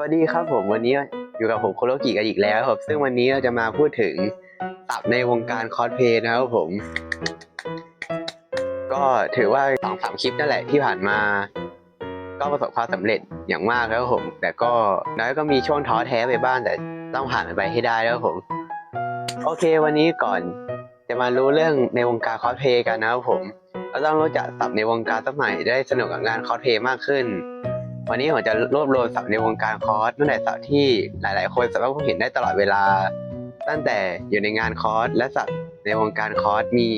วัสดีครับผมวันนี้อยู่กับผมโคโรกิกันอีกแล้วครับซึ่งวันนี้เราจะมาพูดถึงศัพท์ในวงการคอสเพย์นะครับผม ก็ถือว่าสองสามคลิปนั่นแหละที่ผ่านมา ก็ประสบความสำเร็จอย่างมากแล้วครับผม แต่ก็น้อยก็มีช่วงท้อแท้ไปบ้างแต่ต้องผ่านไปให้ได้แล้วครับผม โอเค วันนี้ก่อนจะมารู้เรื่องในวงการคอสเพย์กันนะครับผมเราต้องรู้จักศัพท์ในวงการสมัยได้สนุกกับงานคอสเพย์มากขึ้น วันนี้ผมจะรวบรวมศัพท์ในวงการคอร์สตั้งแต่ศัพท์ที่หลาย ๆ คนสามารถพบเห็นได้ตลอดเวลา ตั้งแต่อยู่ในงานคอร์สและศัพท์ในวงการคอร์สมี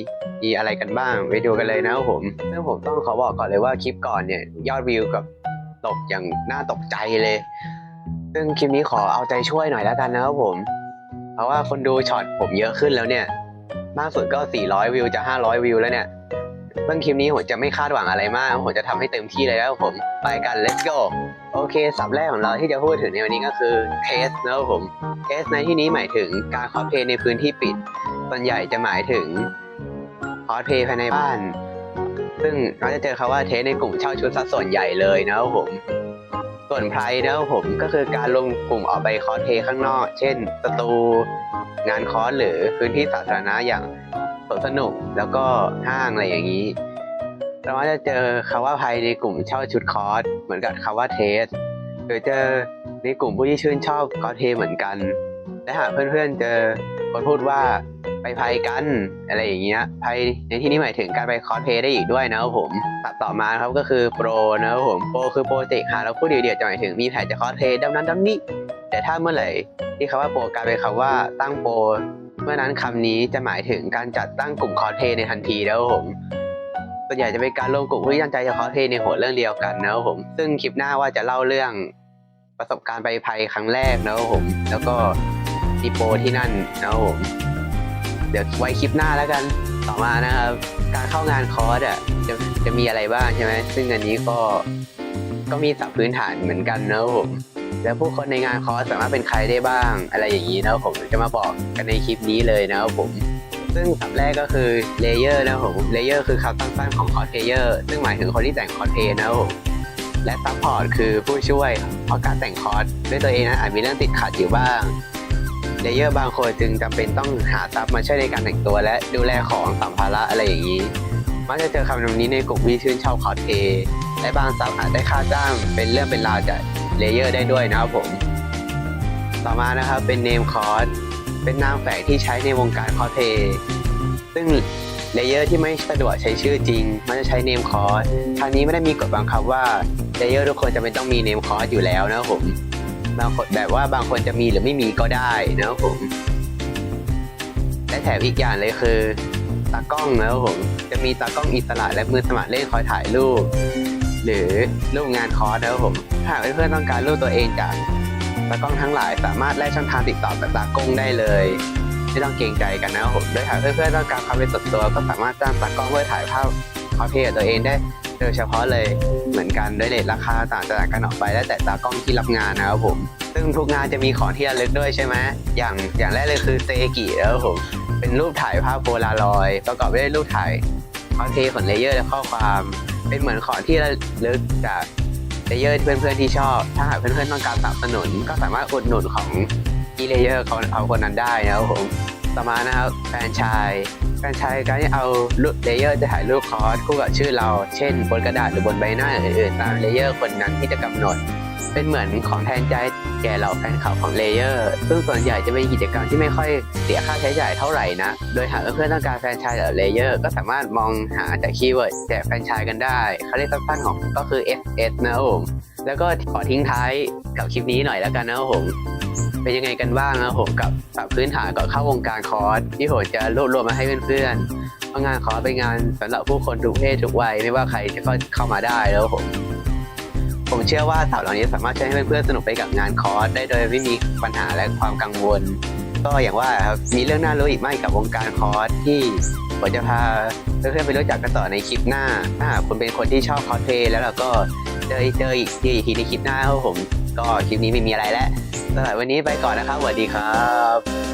มีอะไรกันบ้างไปดูกันเลยนะครับผมซึ่งผมต้องขอบอกก่อนเลยว่าคลิปก่อนเนี่ยยอดวิวกับตกอย่างน่าตกใจเลย ซึ่งคลิปนี้ขอเอาใจช่วยหน่อยแล้วกันนะครับผม เพราะว่าคนดูช็อตผมเยอะขึ้นแล้วเนี่ยมากสุดก็ 400 วิวจะ 500 วิวแล้วเนี่ย ซึ่งคลิปนี้ผมจะไม่คาดหวังอะไรมาก ผมจะทำให้เต็มที่เลยแล้วผม ไปกัน let's go โอเคสับแรกของเราที่จะพูดถึงในวันนี้ก็คือเทสนะครับผมเทสในที่นี้หมายถึงการคอสเพลย์ในพื้นที่ปิด ส่วนใหญ่จะหมายถึงคอสเพลย์ภายในบ้าน ซึ่งเราจะเจอคาว่าเทสในกลุ่มเช่าชุดซะส่วนใหญ่เลยนะครับผม ส่วนไพรนะครับผมก็คือการรวมกลุ่มออกไปคอสเพลย์ข้างนอก เช่นสตูงานคอร์สหรือพื้นที่สาธารณะอย่าง วนสนุกแล้วก็ห้างอะไรอย่างนี้เรามักจะเจอคำว่าภัยในกลุ่มเช่าชุดคอร์สเหมือนกับคำว่าเทสหรือเจอในกลุ่มผู้ที่ชื่นชอบคอสเพลย์เหมือนกัน และหากเพื่อนๆเจอคนพูดว่าไปภัยกันอะไรอย่างเงี้ยภัยในที่นี้หมายถึงการไปคอสเพย์ได้อีกด้วยนะครับผมตัดต่อมาครับก็คือโปรนะครับผมโปรคือโปรเจกต์หาแล้วพูดเดียวๆจะหมายถึงมีแผนจะคอสเพลย์ดำนั้นดำนี้แต่ถ้าเมื่อไหร่ที่คำว่าโปรกลายเป็นคำว่าตั้งโปร เมื่อนั้นคำนี้จะหมายถึงการจัดตั้งกลุ่มคอสเพลย์ในทันทีแล้วผมส่วนใหญ่จะเป็นการรวมกลุ่มผู้ที่ตั้งใจจะคอสเพลย์ในหัวเรื่องเดียวกันนะครับผม ซึ่งคลิปหน้าว่าจะเล่าเรื่องประสบการณ์ไปภัยครั้งแรกนะครับผม แล้วก็ดีโปที่นั่นนะครับผม เดี๋ยวไว้คลิปหน้าแล้วกันต่อมานะครับ การเข้างานคอร์สอะจะจะมีอะไรบ้างใช่ไหมซึ่งอันนี้ก็ก็มีสับพื้นฐานเหมือนกันนะครับผม แล้วผู้คนในงานคอร์สสามารถเป็นใครได้บ้าง อะไรอย่างนี้นะครับผมจะมาบอกกันในคลิปนี้เลยนะครับผมซึ่งสับแรกก็คือเลเยอร์นะครับผมเลเยอร์คือคำสั้นๆของคอสเพลเยอร์ซึ่งหมายถึงคนที่แต่งคอสเพลนะครับผมและซัพพอร์ตคือผู้ช่วยเพราะการแต่งคอสด้วยตัวเองนะอาจมีเรื่องติดขัดอยู่บ้างเลเยอร์บางคนจึงจำเป็นต้องหาซับมาช่วยในการแต่งตัว และดูแลของสัมภาระอะไรอย่างนี้ มักจะเจอคำนำนี้ในกลุ่มที่ชื่นชอบคอสเพและบางซับอาจได้ค่าจ้างเป็นเรื่องเป็นราวจาก เลเยอร์ได้ด้วยนะครับผม ต่อมานะครับเป็นเนมคอร์สเป็นนามแฝงที่ใช้ในวงการคอสเพย์ซึ่งเลเยอร์ที่ไม่สะดวกใช้ชื่อจริง มันจะใช้เนมคอร์สทางนี้ไม่ได้มีกฎบังคับว่าเลเยอร์ทุกคนจะเป็นต้องมีเนมคอร์สอยู่แล้วนะครับผมบางคนแบบว่าบางคนจะมีหรือไม่มีก็ได้นะครับผมและแถมอีกอย่างเลยคือตากล้องนะครับผมจะมีตากล้องอิสระและมือสมัครเล่นคอยถ่ายรูป หรือรูปงานคอร์สนะครับผม หากเพื่อนๆต้องการรูปตัวเองจากตากล้องทั้งหลาย สามารถแลกช่องทางติดต่อกับตากล้องได้เลยไม่ต้องเกรงใจกันนะครับผมโดยหากเพื่อนๆต้องการความเป็นส่วนตัวก็สามารถจ้างตากล้องเพื่อถ่ายภาพคอเพลย์กับตัวเองได้โดยเฉพาะเลยเหมือนกันโดยเลทราคาต่างจากกันออกไปแล้วแต่ตากล้องที่รับงานนะครับผม ซึ่งทุกงานจะมีของที่ระลึกด้วยใช่ไหมอย่างอย่างแรกเลยคือเซกินะครับผมเป็นรูปถ่ายภาพโพลารอยด์ประกอบด้วยรูปถ่ายคอนเทนต์ของเลเยอร์และข้อความ เป็นเหมือนของที่ระลึกจาก เลเยอร์เพื่อนๆที่ชอบ ถ้าหากเพื่อนๆต้องการสนับสนุน ก็สามารถอุดหนุนของอีเลเยอร์เขาเอาคนนั้นได้นะครับผมต่อมานะครับแฟนชายแฟนชายการที่เอารูปเลเยอร์จะถ่ายรูปคอร์สคู่กับชื่อเรา เช่นบนกระดาษหรือบนใบหน้าอื่นๆตามเลเยอร์คนนั้นที่จะกำหนด เป็นเหมือนของแทนใจแก่เหล่าแฟนคลับของเลเยอร์ซึ่งส่วนใหญ่จะเป็นกิจกรรมที่ไม่ค่อยเสียค่าใช้จ่ายเท่าไหร่นะ โดยหากเพื่อนต้องการแฟนชส์จากเลเยอร์ก็สามารถมองหาจากคีย์เวิร์ดแจกแฟนชส์กันได้เขาเรียกสั้นๆของก็คือ FS นะผมแล้วก็ขอทิ้งท้ายกับคลิปนี้หน่อยแล้วกันนะผมเป็นยังไงกันบ้างนะผมกับสับพื้นฐานก่อนเข้าวงการคอร์สที่ผมจะรวบรวมมาให้เพื่อนๆเพราะงานคอร์สเป็นงานสำหรับผู้คนทุกเพศทุกวัยไม่ว่าใครจะเข้ามาได้แล้วผม ผมเชื่อว่าสับเหล่านี้สามารถช่วยให้เพื่อนๆสนุกไปกับงานคอร์สได้โดยไม่มีปัญหาและความกังวล ก็อย่างว่าครับมีเรื่องน่ารู้อีกมากกับวงการคอร์สที่ผมจะพาเพื่อนๆไปรู้จักกันต่อในคลิปหน้าถ้าหากคุณเป็นคนที่ชอบคอสเพลย์แล้วเราก็เจอเจออีกทีในคลิปหน้าครับผม ก็คลิปนี้ไม่มีอะไรแล้วสำหรับวันนี้ไปก่อนนะครับสวัสดีครับ